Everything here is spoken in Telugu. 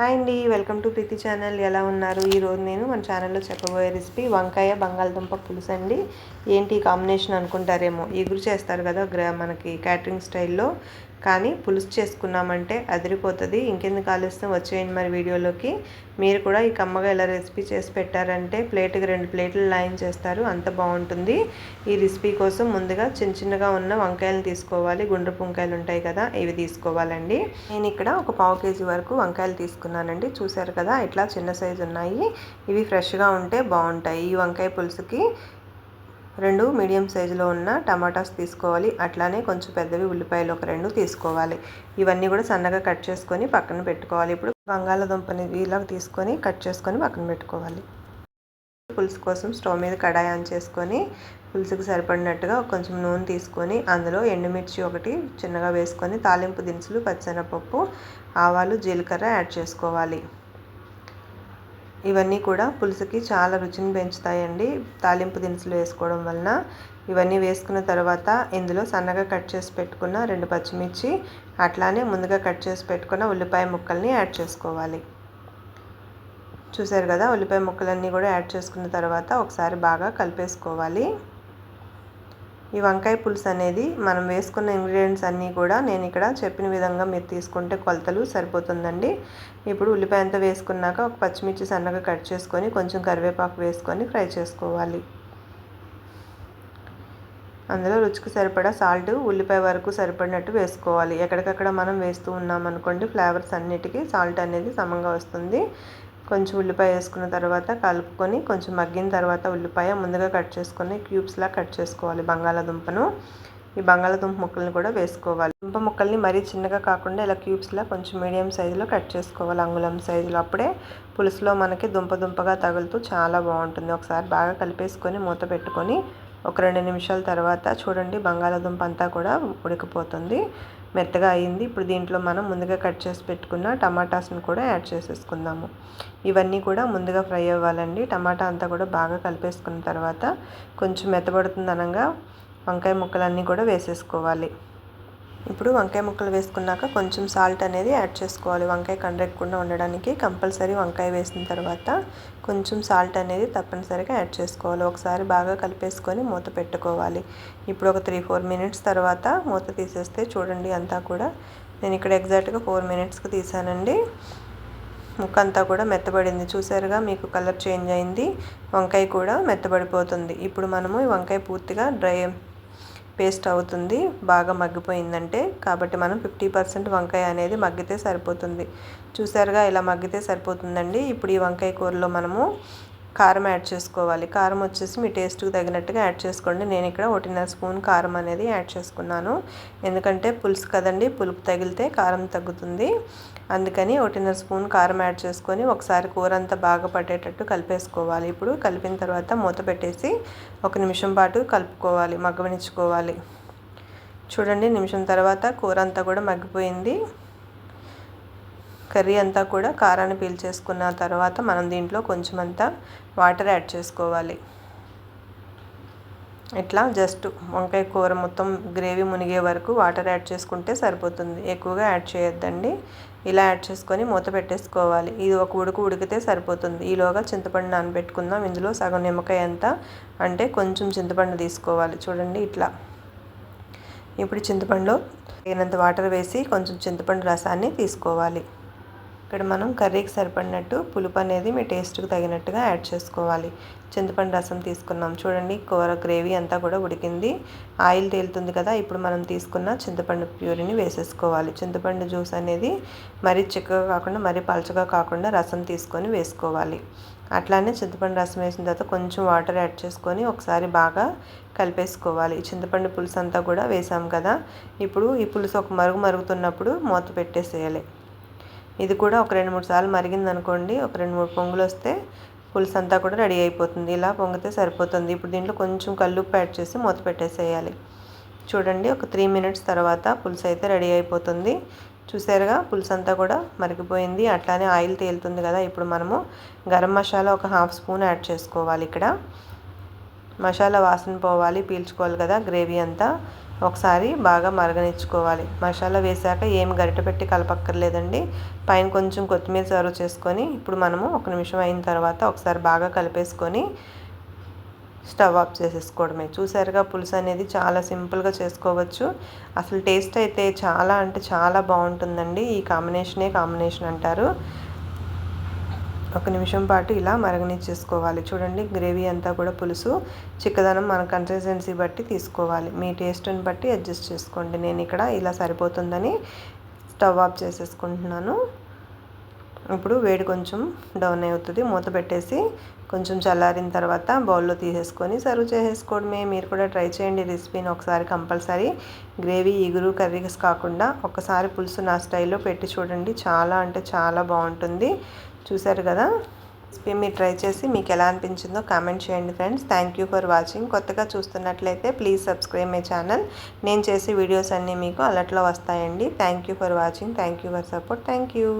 హాయ్ అండి వెల్కమ్ టు ప్రీతి ఛానల్. ఎలా ఉన్నారు? ఈరోజు నేను మన ఛానల్లో చెప్పబోయే రెసిపీ వంకాయ బంగాళదుంప పులుసు అండి. ఏంటి కాంబినేషన్ అనుకుంటారేమో. ఎగురు చేస్తారు కదా గ్రా మనకి క్యాటరింగ్ స్టైల్లో. కానీ పులుసు చేసుకున్నామంటే అదిరిపోతుంది. ఇంకెందుకు ఆలస్యం? వచ్చేయండి మరి వీడియోలోకి. మీరు కూడా ఈ కమ్మగా ఇలా రెసిపీ చేసి పెట్టారంటే ప్లేట్కి రెండు ప్లేట్లు లైన్ చేస్తారు. అంత బాగుంటుంది. ఈ రెసిపీ కోసం ముందుగా చిన్న చిన్నగా ఉన్న వంకాయలు తీసుకోవాలి. గుండ్రపు వంకాయలు ఉంటాయి కదా ఇవి తీసుకోవాలండి. నేను ఇక్కడ ఒక పావు కేజీ వరకు వంకాయలు తీసుకున్నానండి. చూసారు కదా ఇట్లా చిన్న సైజు ఉన్నాయి. ఇవి ఫ్రెష్గా ఉంటే బాగుంటాయి. ఈ వంకాయ పులుసుకి రెండు మీడియం సైజులో ఉన్న టమాటాస్ తీసుకోవాలి. అట్లానే కొంచెం పెద్దవి ఉల్లిపాయలు ఒక రెండు తీసుకోవాలి. ఇవన్నీ కూడా సన్నగా కట్ చేసుకొని పక్కన పెట్టుకోవాలి. ఇప్పుడు బంగాళాదుంపని ఇలా తీసుకొని కట్ చేసుకొని పక్కన పెట్టుకోవాలి. పులుసు కోసం స్టవ్ మీద కడాయి ఆన్ చేసుకొని పులుసుకు సరిపడినట్టుగా కొంచెం నూనె తీసుకొని అందులో ఎండుమిర్చి ఒకటి చిన్నగా వేసుకొని తాలింపు దినుసులు పచ్చెనపప్పు ఆవాలు జీలకర్ర యాడ్ చేసుకోవాలి. ఇవన్నీ కూడా పులుసుకి చాలా రుచిని పెంచుతాయండి. తాలింపు దినుసులు వేసుకోవడం వలన ఇవన్నీ వేసుకున్న తర్వాత ఇందులో సన్నగా కట్ చేసి పెట్టుకున్న రెండు పచ్చిమిర్చి అట్లానే ముందుగా కట్ చేసి పెట్టుకున్న ఉల్లిపాయ ముక్కల్ని యాడ్ చేసుకోవాలి. చూసారు కదా ఉల్లిపాయ ముక్కలన్నీ కూడా యాడ్ చేసుకున్న తర్వాత ఒకసారి బాగా కలిపేసుకోవాలి. ఈ వంకాయ పులుసు అనేది మనం వేసుకున్న ఇంగ్రీడియంట్స్ అన్నీ కూడా నేను ఇక్కడ చెప్పిన విధంగా మీరు తీసుకుంటే కొలతలు సరిపోతుందండి. ఇప్పుడు ఉల్లిపాయ అంతా వేసుకున్నాక ఒక పచ్చిమిర్చి సన్నగా కట్ చేసుకొని కొంచెం కరివేపాకు వేసుకొని ఫ్రై చేసుకోవాలి. అందులో రుచికి సరిపడా సాల్ట్ ఉల్లిపాయ వరకు సరిపడినట్టు వేసుకోవాలి. ఎక్కడికక్కడ మనం వేస్తూ ఉన్నాం అనుకోండి ఫ్లేవర్స్ అన్నిటికీ సాల్ట్ అనేది సమంగా వస్తుంది. కొంచెం ఉల్లిపాయ వేసుకున్న తర్వాత కలుపుకొని కొంచెం మగ్గిన తర్వాత ఉల్లిపాయ ముందుగా కట్ చేసుకొని క్యూబ్స్లా కట్ చేసుకోవాలి బంగాళాదుంపను. ఈ బంగాళాదుంప ముక్కల్ని కూడా వేసుకోవాలి. దుంప ముక్కల్ని మరీ చిన్నగా కాకుండా ఇలా క్యూబ్స్లా కొంచెం మీడియం సైజులో కట్ చేసుకోవాలి. అంగుళం సైజులో అప్పుడే పులుసులో మనకి దుంప దుంపగా తగులుతూ చాలా బాగుంటుంది. ఒకసారి బాగా కలిపేసుకొని మూత పెట్టుకొని ఒక రెండు నిమిషాల తర్వాత చూడండి బంగాళాదుంప అంతా కూడా ఉడికిపోతుంది. మెత్తగా అయింది. ఇప్పుడు దీంట్లో మనం ముందుగా కట్ చేసి పెట్టుకున్న టమాటాస్ని కూడా యాడ్ చేసేసుకుందాము. ఇవన్నీ కూడా ముందుగా ఫ్రై అవ్వాలండి. టమాటా అంతా కూడా బాగా కలిపేసుకున్న తర్వాత కొంచెం మెత్తబడుతుంది అనగా వంకాయ ముక్కలన్నీ కూడా వేసేసుకోవాలి. ఇప్పుడు వంకాయ ముక్కలు వేసుకున్నాక కొంచెం సాల్ట్ అనేది యాడ్ చేసుకోవాలి. వంకాయ కండ్రెక్కకుండా ఉండడానికి కంపల్సరీ వంకాయ వేసిన తర్వాత కొంచెం సాల్ట్ అనేది తప్పనిసరిగా యాడ్ చేసుకోవాలి. ఒకసారి బాగా కలిపేసుకొని మూత పెట్టుకోవాలి. ఇప్పుడు ఒక త్రీ ఫోర్ మినిట్స్ తర్వాత మూత తీసేస్తే చూడండి అంతా కూడా. నేను ఇక్కడ ఎగ్జాక్ట్గా ఫోర్ మినిట్స్కి తీసానండి. ముక్క అంతా కూడా మెత్తబడింది. చూసారుగా మీకు కలర్ చేంజ్ అయింది. వంకాయ కూడా మెత్తబడిపోతుంది. ఇప్పుడు మనము ఈ వంకాయ పూర్తిగా డ్రై పేస్ట్ అవుతుంది బాగా మగ్గిపోయిందంటే. కాబట్టి మనం ఫిఫ్టీ పర్సెంట్ వంకాయ అనేది మగ్గితే సరిపోతుంది. చూసారుగా ఇలా మగ్గితే సరిపోతుందండి. ఇప్పుడు ఈ వంకాయ కూరలో మనము కారం యాడ్ చేసుకోవాలి. కారం వచ్చేసి మీ టేస్ట్కి తగినట్టుగా యాడ్ చేసుకోండి. నేను ఇక్కడ ఒకటిన్నర స్పూన్ కారం అనేది యాడ్ చేసుకున్నాను. ఎందుకంటే పులుసు కదండి పులుపు తగిలితే కారం తగ్గుతుంది. అందుకని ఒకటిన్నర స్పూన్ కారం యాడ్ చేసుకొని ఒకసారి కూర అంతా బాగా పట్టేటట్టు కలిపేసుకోవాలి. ఇప్పుడు కలిపిన తర్వాత మూత పెట్టేసి ఒక నిమిషం పాటు కలుపుకోవాలి మగ్గవనిచ్చుకోవాలి చూడండి నిమిషం తర్వాత కూర అంతా కూడా మగ్గిపోయింది. కర్రీ అంతా కూడా కారాన్ని పీల్చేసుకున్న తర్వాత మనం దీంట్లో కొంచెం అంతా వాటర్ యాడ్ చేసుకోవాలి. ఇట్లా జస్ట్ వంకాయ కూర మొత్తం గ్రేవీ మునిగే వరకు వాటర్ యాడ్ చేసుకుంటే సరిపోతుంది. ఎక్కువగా యాడ్ చేయొద్దండి. ఇలా యాడ్ చేసుకొని మూత పెట్టేసుకోవాలి. ఇది ఒక ఉడుకు ఉడికితే సరిపోతుంది. ఈలోగా చింతపండు నానబెట్టుకుందాం. ఇందులో సగం నిమ్మకాయ అంతా అంటే కొంచెం చింతపండు తీసుకోవాలి. చూడండి ఇట్లా. ఇప్పుడు చింతపండులో తగినంత వాటర్ వేసి కొంచెం చింతపండు రసాన్ని తీసుకోవాలి. ఇక్కడ మనం కర్రీకి సరిపడినట్టు పులుపు అనేది మీ టేస్ట్కి తగినట్టుగా యాడ్ చేసుకోవాలి. చింతపండు రసం తీసుకున్నాం. చూడండి కూర గ్రేవీ అంతా కూడా ఉడికింది. ఆయిల్ తేలుతుంది కదా ఇప్పుడు మనం తీసుకున్న చింతపండు ప్యూరిని వేసేసుకోవాలి. చింతపండు జ్యూస్ అనేది మరీ చిక్కగా కాకుండా మరీ పలచగా కాకుండా రసం తీసుకొని వేసుకోవాలి. అట్లానే చింతపండు రసం వేసిన తర్వాత కొంచెం వాటర్ యాడ్ చేసుకొని ఒకసారి బాగా కలిపేసుకోవాలి. చింతపండు పులుసు అంతా కూడా వేసాం కదా ఇప్పుడు ఈ పులుసు ఒక మరుగు మరుగుతున్నప్పుడు మూత పెట్టేసేయాలి. ఇది కూడా ఒక రెండు మూడు సార్లు మరిగింది అనుకోండి ఒక రెండు మూడు పొంగులు వస్తే పులుసు అంతా కూడా రెడీ అయిపోతుంది. ఇలా పొంగితే సరిపోతుంది. ఇప్పుడు దీంట్లో కొంచెం కల్లుప్పు యాడ్ చేసి మూత పెట్టేసేయాలి. చూడండి ఒక త్రీ మినిట్స్ తర్వాత పులుసు అయితే రెడీ అయిపోతుంది. చూసారుగా పులుసు అంతా కూడా మరిగిపోయింది. అట్లానే ఆయిల్ తేలుతుంది కదా ఇప్పుడు మనము గరం మసాలా ఒక హాఫ్ స్పూన్ యాడ్ చేసుకోవాలి ఇక్కడ. మసాలా వాసన పోవాలి పీల్చుకోవాలి కదా గ్రేవీ అంతా. ఒకసారి బాగా మరగనిచ్చుకోవాలి. మసాలా వేసాక ఏం గరిట పెట్టి కలపక్కర్లేదండి. పైన కొంచెం కొత్తిమీర సర్వ్ చేసుకొని ఇప్పుడు మనము ఒక నిమిషం అయిన తర్వాత ఒకసారి బాగా కలిపేసుకొని స్టవ్ ఆఫ్ చేసేసుకోవడమే. చూసారుగా పులుసు అనేది చాలా సింపుల్గా చేసుకోవచ్చు. అసలు టేస్ట్ అయితే చాలా అంటే చాలా బాగుంటుందండి. ఈ కాంబినేషనే కాంబినేషన్ అంటారు. ఒక నిమిషం పాటు ఇలా మరగనిచ్చేసుకోవాలి. చూడండి గ్రేవీ అంతా కూడా పులుసు చిక్కదనం మన కన్సిస్టెన్సీ బట్టి తీసుకోవాలి. మీ టేస్ట్ని బట్టి అడ్జస్ట్ చేసుకోండి. నేను ఇక్కడ ఇలా సరిపోతుందని స్టవ్ ఆఫ్ చేసేసుకుంటున్నాను. ఇప్పుడు వేడి కొంచెం డౌన్ అవుతుంది. మూత పెట్టేసి కొంచెం చల్లారిన తర్వాత బౌల్లో తీసేసుకొని సర్వ్ చేసేసుకోవడమే. మీరు కూడా ట్రై చేయండి రెసిపీని ఒకసారి కంపల్సరీ. గ్రేవీ ఇగురు కర్రీస్ కాకుండా ఒకసారి పులుసు నా స్టైల్లో పెట్టి చూడండి. చాలా అంటే చాలా బాగుంటుంది. చూసారు కదా? రెసిపీ మీరు ట్రై చేసి మీకు ఎలా అనిపించిందో కామెంట్ చేయండి friends. Thank you for watching కొత్తగా చూస్తున్నట్లయితే ప్లీజ్ సబ్స్క్రైబ్ మై ఛానల్. నేను చేసే వీడియోస్ అన్నీ మీకు అలర్ట్లో వస్తాయండి. Thank you for watching thank you for support thank you